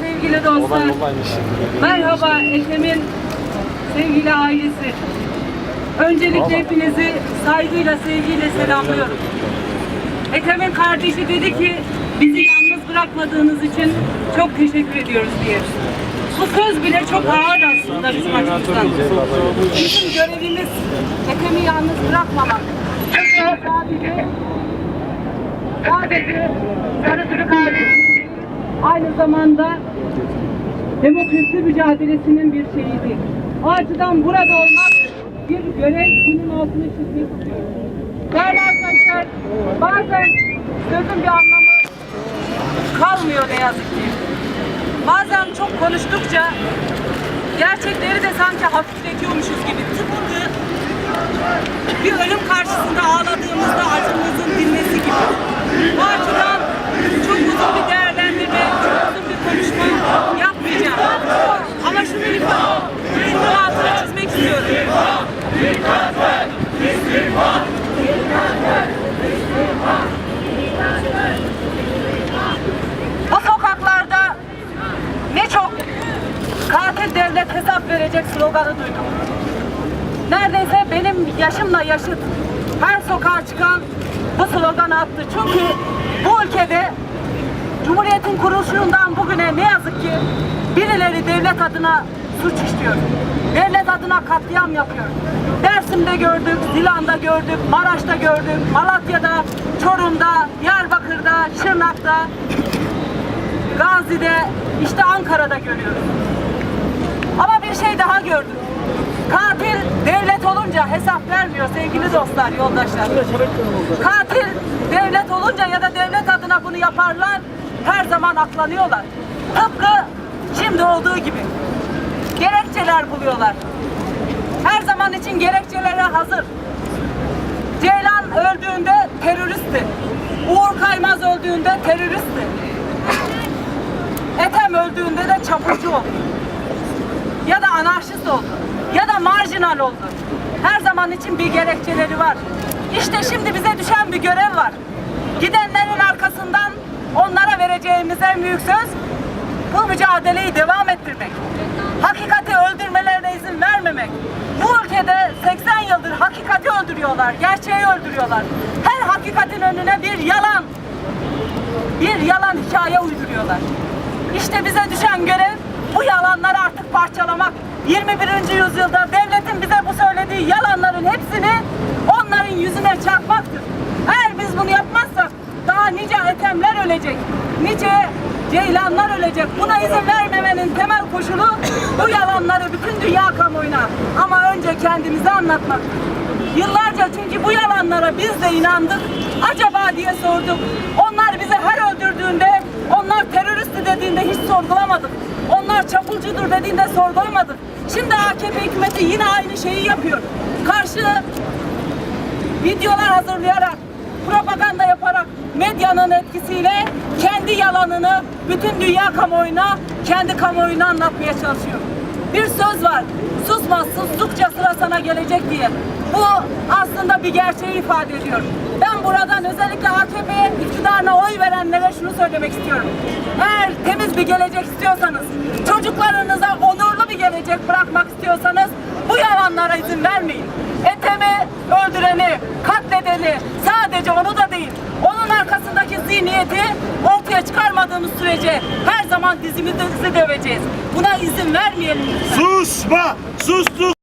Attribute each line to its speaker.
Speaker 1: Merhaba sevgili dostlar. Merhaba Ethem'in sevgili ailesi. Öncelikle hepinizi saygıyla, sevgiyle selamlıyorum. Ethem'in kardeşi dedi ki bizi yalnız bırakmadığınız için çok teşekkür ediyoruz diye. Bu söz bile çok ağır aslında bizim açımızdan. Bizim görevimiz Ethem'i yalnız bırakmamak. Çünkü sadece sadece Sarı Türk ailesinin aynı zamanda demokrasi mücadelesinin bir şeyiydi. O açıdan burada olmak bir görev bunun altını çizmek istiyorum. Değerli arkadaşlar, bazen sözün bir anlamı kalmıyor ne yazık ki. Bazen çok konuştukça gerçekleri de sanki hafifletiyormuşuz gibi. Tıpkı bir ölüm karşısında ağladığımızda acımızın dinmesi gibi. Bu açıdan çok uzun bir değerlendirme, çok uzun bir konuşma yapmayacağım. Ama şunu ifade, şunun altını çizmek istiyorum. Bu sokaklarda ne çok katil devlet hesap verecek sloganı duydum. Neredeyse benim yaşımla yaşıt her sokağa çıkan bu sloganı attı. Çünkü bu ülkede Cumhuriyet'in kuruluşundan bugüne ne yazık ki birileri devlet adına suç işliyor. Devlet adına katliam yapıyor. Dersim'de gördük, Zilan'da gördük, Maraş'ta gördük, Malatya'da, Çorum'da, Diyarbakır'da, Şırnak'ta, Gazi'de, işte Ankara'da görüyoruz. Ama bir şey daha gördüm. Katil devlet olunca hesap vermiyor sevgili dostlar, yoldaşlar. Katil devlet olunca ya da devlet adına bunu yaparlar, her zaman aklanıyorlar. Tıpkı şimdi olduğu gibi. Gerekçeler buluyorlar. Her zaman için gerekçelere hazır. Ceylan öldüğünde teröristti. Uğur Kaymaz öldüğünde teröristti. Ethem öldüğünde de çapulcu oldu ya da anarşist oldu ya da marjinal oldu. Her zaman için bir gerekçeleri var. İşte şimdi bize düşen bir görev var. Gidenlerin arkasından onlara vereceğimiz en büyük söz bu mücadeleyi devam ettirmek. Hakikati öldürmelerine izin vermemek. Ülkede 80 yıldır hakikati öldürüyorlar, gerçeği öldürüyorlar. Her hakikatin önüne bir yalan, bir yalan hikaye uyduruyorlar. İşte bize düşen görev bu yalanları artık parçalamak. 21. yüzyılda devletin bize bu söylediği yalanların hepsini onların yüzüne çarpmaktır. Eğer biz bunu yapmazsak daha nice etemler ölecek, nice ceylanlar ölecek. Buna izin vermemenin temel koşulu bu yalanları bütün dünya kamuoyuna ama önce kendimize anlatmak. Yıllarca çünkü bu yalanlara biz de inandık. Acaba diye sorduk. Onlar bizi her öldürdüğünde, onlar teröristi dediğinde hiç sorgulamadık. Onlar çapulcudur dediğinde sorgulamadık. Şimdi AKP hükümeti yine aynı şeyi yapıyor. Karşı videolar hazırlayarak, propaganda yaparak medyanın etkisiyle kendi yalanını bütün dünya kamuoyuna, kendi kamuoyuna anlatmaya çalışıyor. Bir söz var. Susma, sustukça sıra sana gelecek diye. Bu aslında bir gerçeği ifade ediyor. Ben buradan özellikle AKP'ye iktidarına oy verenlere şunu söylemek istiyorum. Eğer temiz bir gelecek istiyorsanız, çocuklarınıza onurlu bir gelecek bırakmak istiyorsanız bu yalanlara izin vermeyin. Etemi öldüreni, katledeni, sadece onu da değil, onun arkasındaki zihniyeti ortaya çıkarmadığımız sürece her zaman dizimizi döveceğiz. Buna izin vermeyelim.
Speaker 2: Susma! Sustuk!